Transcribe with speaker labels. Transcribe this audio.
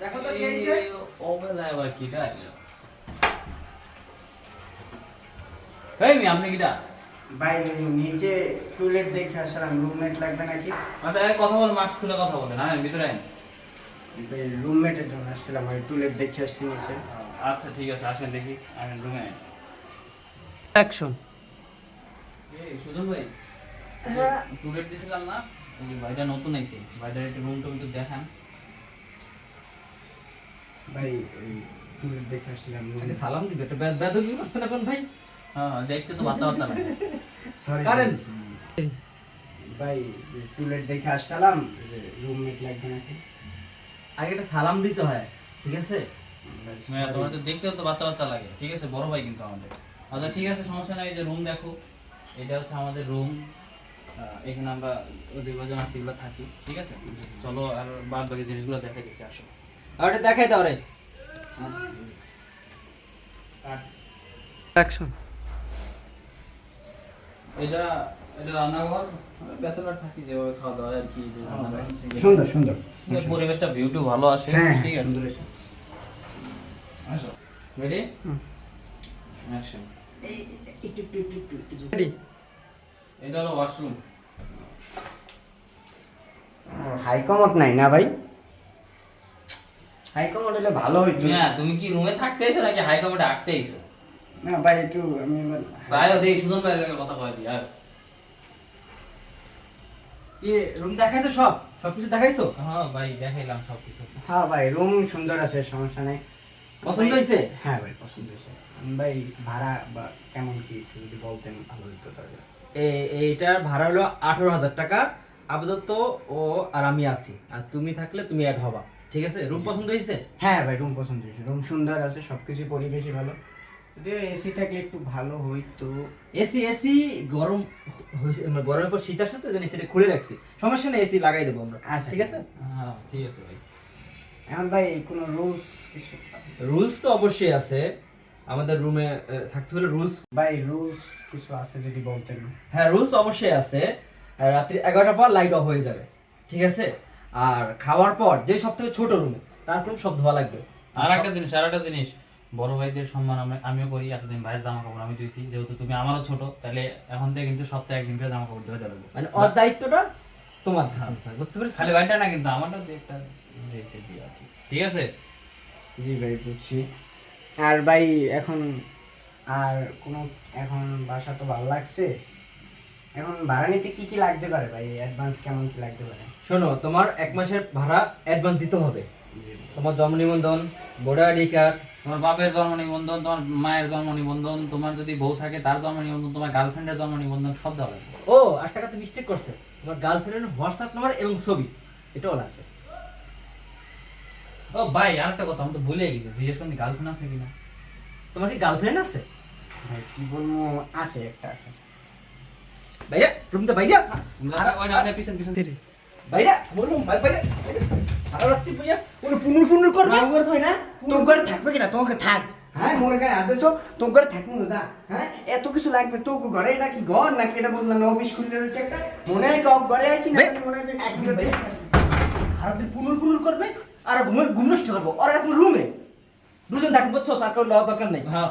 Speaker 1: দেখো তো কি হয়েছে
Speaker 2: আবার কিটা আইলো এই মি আপনি কিটা?
Speaker 1: ভাই নিচে টুলেট দেখে আসলাম রুমমেট লাগবে নাকি?
Speaker 2: আচ্ছা কথা বল মাস্ক খুলে কথা বলেন হ্যাঁ ভিতরে আইন
Speaker 1: রুমমেটের জন্য আসছিলাম ওই টুলেট দেখে আসছি নিচে।
Speaker 2: আচ্ছা ঠিক আছে আসেন দেখি আসেন রুমে আইন
Speaker 1: অ্যাকশন
Speaker 2: এই সুজন ভাই টুলেট দিছিলাম না এই যে ভাইটা নতুন আইছে ভাইটার একটু রুম টুম একটু দেখান।
Speaker 1: ভাই ওই টুলেট দেখে আসছিলাম
Speaker 3: আগে সালাম দিবে একটা বেদ বেদবি করছেন এখন ভাই?
Speaker 2: হ্যাঁ দেখতে তো বাচ্চা বাচ্চা লাগে।
Speaker 1: Sorry
Speaker 3: Karen.
Speaker 1: ভাই টুলেট দেখে আসছিলাম রুমমেট লাগবে নাকি?
Speaker 3: আগে একটা সালাম দিতে হয় ঠিক আছে?
Speaker 2: হ্যাঁ তোমার তো দেখতেও তো বাচ্চা বাচ্চা লাগে ঠিক আছে? বড় ভাই কিন্তু আমাদের। আচ্ছা ঠিক আছে সমস্যা নাই যে রুম দেখো। এটা হচ্ছে আমাদের রুম। এখানে আমরা যে কজন আছি থাকি ঠিক আছে? চলো আর বাদ বাকি জিনিসগুলো দেখে দিচ্ছি আসো।
Speaker 3: আর ওটা দেখাই দাও রে।
Speaker 1: অ্যাকশন
Speaker 2: এটা এটা রান্নাঘর? ব্যাচেলার থাকি যেভাবে খাওয়া দাওয়া আর কি।
Speaker 1: সুন্দর সুন্দর।
Speaker 2: পরিবেশটা ভিউটু ভালো আসে
Speaker 1: হ্যাঁ
Speaker 2: ঠিক আছে। আসো। রেডি
Speaker 1: হুম।
Speaker 2: অ্যাকশন
Speaker 1: একটু একটু একটু একটু একটু
Speaker 2: এটা হলো ওয়াশরুম
Speaker 1: হাই কমোড নাই না ভাই? হাই ভালো হইতো।
Speaker 2: হ্যাঁ তুমি কি রুমে থাকতে এসে নাকি হাই কমেন্টে আঁকতে এসে?
Speaker 1: না ভাই একটু আমি
Speaker 2: সুজন ভাইয়ের লাগে কথা কয় আর।
Speaker 3: ইয়ে রুম দেখাইছো সব? সবকিছু দেখাইছো?
Speaker 2: হ্যাঁ ভাই দেখাইলাম সব কিছু
Speaker 1: হ্যাঁ ভাই রুম সুন্দর আছে সমস্যা নেই।
Speaker 3: পছন্দ হয়েছে?
Speaker 1: হ্যাঁ ভাই পছন্দ হয়েছে। ভাই ভাড়া বা কেমন কি একটু যদি বলতেন ভালো হতো তাহলে।
Speaker 3: এ- এইটার ভাড়া হলো আঠারো হাজার টাকা। আপাতত ও আর আমি আছি। আর তুমি থাকলে তুমি অ্যাড হবা। ঠিক আছে? রুম পছন্দ হয়েছে?
Speaker 1: হ্যাঁ ভাই রুম পছন্দ হয়েছে। রুম সুন্দর আছে সবকিছু পরিবেশই ভালো। যদি এসিটাকে একটু ভালো হইতো
Speaker 3: এসি এসি গরম হয়েছে মানে গরমের পর শীত আসছে তো জানি সেটা খুলে রাখছি। সমস্যা নেই এসি লাগাই দেবো আমরা।
Speaker 1: আচ্ছা
Speaker 3: ঠিক আছে?
Speaker 2: হ্যাঁ ঠিক আছে ভাই।
Speaker 1: এখন ভাই কোনো রুলস কিছু?
Speaker 3: রুলস তো অবশ্যই আছে। আমাদের রুমে থাকতে হলে রুলস
Speaker 1: ভাই রুলস কিছু আছে যদি বলতেন?
Speaker 3: হ্যাঁ রুলস অবশ্যই আছে। আর রাত্রি এগারোটার পর লাইট অফ হয়ে যাবে। ঠিক আছে? আর খাওয়ার পর যে সব থেকে ছোট রুমে তার কোনো সব ধোয়া লাগবে।
Speaker 2: আর একটা জিনিস আর একটা জিনিস বড় ভাইদের সম্মান আমি আমিও করি এতদিন ভাইয়ের জামা কাপড় আমি ধুইছি যেহেতু তুমি আমারও ছোট তাহলে এখন থেকে কিন্তু সপ্তাহে একদিন করে জামা কাপড় ধুয়ে যাবে।
Speaker 3: মানে ওর দায়িত্বটা তোমার কাছে বুঝতে পেরেছ?
Speaker 2: খালি ভাইটা না কিন্তু আমারটাও দিয়ে একটা ঠিক আছে?
Speaker 1: জি ভাই বুঝছি। আর ভাই এখন আর কোনো এখন বাসা তো ভালো লাগছে? এখন ভাড়া নিতে কি কি লাগতে পারে ভাই? অ্যাডভান্স কেমন কি লাগতে পারে?
Speaker 3: শোনো তোমার এক মাসের ভাড়া অ্যাডভান্স দিতে হবে। তোমার জন্ম নিবন্ধন ভোটার আইডি কার্ড
Speaker 2: তোমার বাপের জন্ম নিবন্ধন তোমার মায়ের জন্ম নিবন্ধন তোমার যদি বউ থাকে তার জন্ম নিবন্ধন তোমার গার্লফ্রেন্ডের জন্ম নিবন্ধন সব দেওয়া লাগবে।
Speaker 3: ও আর টাকা তো মিস্টেক করছে। তোমার গার্লফ্রেন্ডের হোয়াটসঅ্যাপ নাম্বার এবং ছবি এটাও লাগবে।
Speaker 2: ও ভাই আর একটা কথা আমি তো ভুলে গেছি জিজ্ঞেস করি গার্লফ্রেন্ড আছে কিনা?
Speaker 3: তোমার কি গার্লফ্রেন্ড আছে?
Speaker 1: ভাই কি বলব আছে একটা আছে।
Speaker 3: বাইরে রুমতে বাইরে
Speaker 2: ওই না না, পিছন পিছন
Speaker 3: বাইরে আমার রুম বাইরে সারা রাত্রি পইয়া কোনো পুনুর পুনুর করবে
Speaker 1: আমার ভাই না তোর ঘরে থাকবে কিনা তোকে থাক হ্যাঁ মোর গায়ে আদেশ তোর ঘরে থাকব না হ্যাঁ এত কিছু লাগবে তো ঘরে নাকি ঘর নাকি এটা বললাম অফিস খুললে রয়েছে একটা মনে হয় কক ঘরে আইছি না মনে হয়
Speaker 3: সারা দিন পুনুর পুনুর করবে আর ঘুমের ঘুম নষ্ট করব আর এখন রুমে দুজন থাকব আর কেউ লওয়া দরকার নেই
Speaker 2: হ্যাঁ